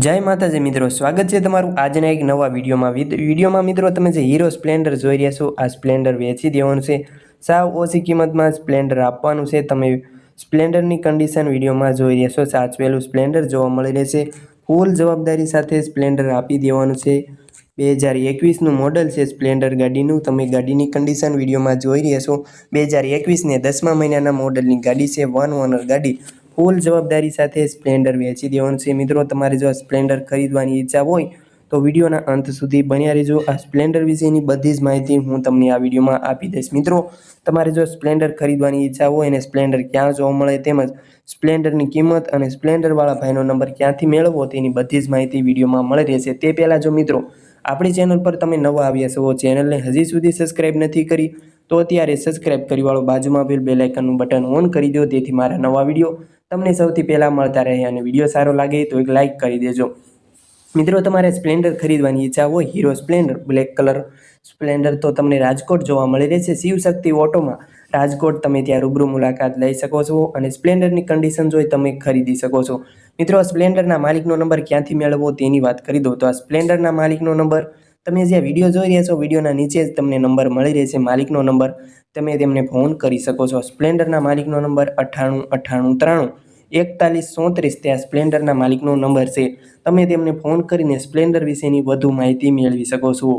જય માતાજી મિત્રો, સ્વાગત છે તમારું આજના એક નવા વિડીયોમાં. વિડીયોમાં મિત્રો તમે જે હીરો સ્પ્લેન્ડર જોઈ રહ્યા છો, આ સ્પ્લેન્ડર વેચી દેવાનું છે. સાવ ઓછી કિંમતમાં સ્પ્લેન્ડર આપવાનું છે. તમે સ્પ્લેન્ડરની કન્ડિશન વિડીયોમાં જોઈ રહ્યા છો. સાચવેલું સ્પ્લેન્ડર જોવા મળી રહેશે. ફૂલ જવાબદારી સાથે સ્પ્લેન્ડર આપી દેવાનું છે. બે હજાર એકવીસનું મોડલ છે સ્પ્લેન્ડર ગાડીનું. તમે ગાડીની કન્ડિશન વિડીયોમાં જોઈ રહ્યા છો. બે હજાર એકવીસને દસમા મહિનાના મોડલની ગાડી છે. વન ઓનર ગાડી. ફૂલ જવાબદારી સાથે સ્પ્લેન્ડર વેચી દેવાનું છે. મિત્રો, તમારે જો આ સ્પ્લેન્ડર ખરીદવાની ઈચ્છા હોય, તો વિડીયોના અંત સુધી બન્યા રહેજો. આ સ્પ્લેન્ડર વિશેની બધી જ માહિતી હું તમને આ વિડીયોમાં આપી દઈશ. મિત્રો, તમારે જો સ્પ્લેન્ડર ખરીદવાની ઈચ્છા હોય અને સ્પ્લેન્ડર ક્યાં જોવા મળે તેમજ સ્પ્લેન્ડરની કિંમત અને સ્પ્લેન્ડરવાળા ભાઈનો નંબર ક્યાંથી મેળવવો, તેની બધી જ માહિતી વિડીયોમાં મળી રહેશે. તે પહેલાં જો મિત્રો, આપણી ચેનલ પર તમે નવા આવ્યા છો, ચેનલને હજી સુધી સબસ્ક્રાઈબ નથી કરી, તો અત્યારે સબસ્ક્રાઇબ કરીવાળો બાજુમાં આપેલ બેલાઇકનનું બટન ઓન કરી દો. તેથી મારા નવા વીડિયો તમને સૌથી પહેલાં મળતા રહે અને વીડિયો સારો લાગે તો એક લાઇક કરી દેજો. મિત્રો, તમારે સ્પ્લેન્ડર ખરીદવાની ઈચ્છા હોય, Hero Splendor, black colour Splendor, તો તમને રાજકોટ જોવા મળી રહેશે. શિવશક્તિ ઓટોમાં રાજકોટ તમે ત્યાં રૂબરૂ મુલાકાત લઈ શકો છો અને સ્પ્લેન્ડરની કન્ડિશન જોઈ તમે ખરીદી શકો છો. મિત્રો સ્પ્લેન્ડરના માલિકનો નંબર ક્યાંથી મેળવવો તેની વાત કરી દો. તો આ સ્પ્લેન્ડરના માલિકનો નંબર તમે જે વીડિયો જોઈ રહ્યા છો, વિડીયોના નીચે જ તમને નંબર મળી રહેશે, માલિકનો નંબર. તમે તેમને ફોન કરી શકો છો. સ્પ્લેન્ડરના માલિકનો નંબર અઠ્ઠાણું અઠ્ઠાણું, ત્રાણું, એકતાલીસ, ચોત્રીસ, ત્યાં સ્પ્લેન્ડરના માલિકનો નંબર છે. તમે તેમને ફોન કરીને સ્પ્લેન્ડર વિશેની વધુ માહિતી મેળવી શકો છો.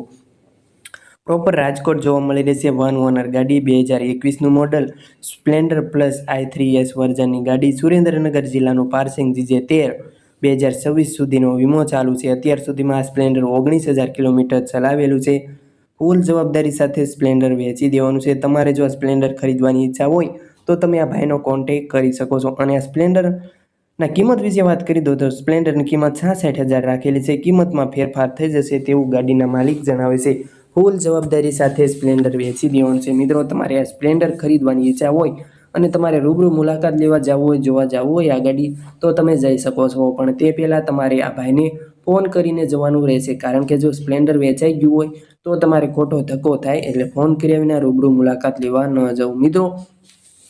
પ્રોપર રાજકોટ જોવા મળી રહેશે. વન ઓનર ગાડી, બે હજાર એકવીસનું model. Splendor plus I three S વર્ઝનની ગાડી સુરેન્દ્રનગર જિલ્લાનું પાર્સિંગ જીજે તેર. બે હજાર છવ્વીસ સુધીનો વીમો ચાલુ છે. અત્યાર સુધીમાં આ સ્પ્લેન્ડર ઓગણીસ હજાર કિલોમીટર ચલાવેલું છે. ફૂલ જવાબદારી સાથે સ્પ્લેન્ડર વેચી દેવાનું છે. તમારે જો આ સ્પ્લેન્ડર ખરીદવાની ઈચ્છા હોય, તો તમે આ ભાઈનો કોન્ટેક કરી શકો છો. અને આ સ્પ્લેન્ડરના કિંમત વિશે વાત કરી દો, તો સ્પ્લેન્ડરની કિંમત છાસઠ હજાર રાખેલી છે. કિંમતમાં ફેરફાર થઈ જશે તેવું ગાડીના માલિક જણાવે છે. ફૂલ જવાબદારી સાથે સ્પ્લેન્ડર વેચી દેવાનું છે. મિત્રો, તમારે આ સ્પ્લેન્ડર ખરીદવાની ઈચ્છા હોય અને તમારે રૂબરૂ મુલાકાત લેવા જવું હોય, જોવા જવું હોય આ ગાડી તો તમે જઈ શકો છો. પણ તે પહેલાં તમારે આ ભાઈને ફોન કરીને જવાનું રહેશે. કારણ કે જો સ્પ્લેન્ડર વેચાઈ ગયું હોય, તો તમારે ખોટો ધક્કો થાય. એટલે ફોન કર્યા વિના રૂબરૂ મુલાકાત લેવા ન જવું. મિત્રો,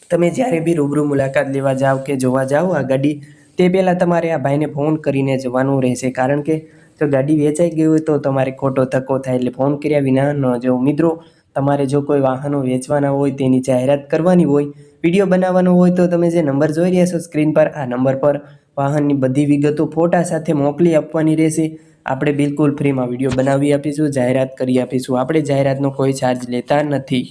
તમે જ્યારે બી રૂબરૂ મુલાકાત લેવા જાઓ કે જોવા જાઓ આ ગાડી તે પહેલાં તમારે આ ભાઈને ફોન કરીને જવાનું રહેશે. કારણ કે જો ગાડી વેચાઈ ગઈ હોય, તો તમારે ખોટો ધક્કો થાય. એટલે ફોન કર્યા વિના ન જવું. મિત્રો તમારે જો કોઈ વાહનો વેચવાના હોય, તેની જાહેરાત કરવાની હોય, વીડિયો બનાવવાનો હોય, તો તમે જે નંબર જોઈ રહ્યા છો સ્ક્રીન પર, આ નંબર પર વાહનની બધી વિગતો ફોટા સાથે મોકલી આપવાની રહેશે. આપણે બિલકુલ ફ્રીમાં વીડિયો બનાવી આપીશું, જાહેરાત કરી આપીશું. આપણે જાહેરાતનો કોઈ ચાર્જ લેતા નથી.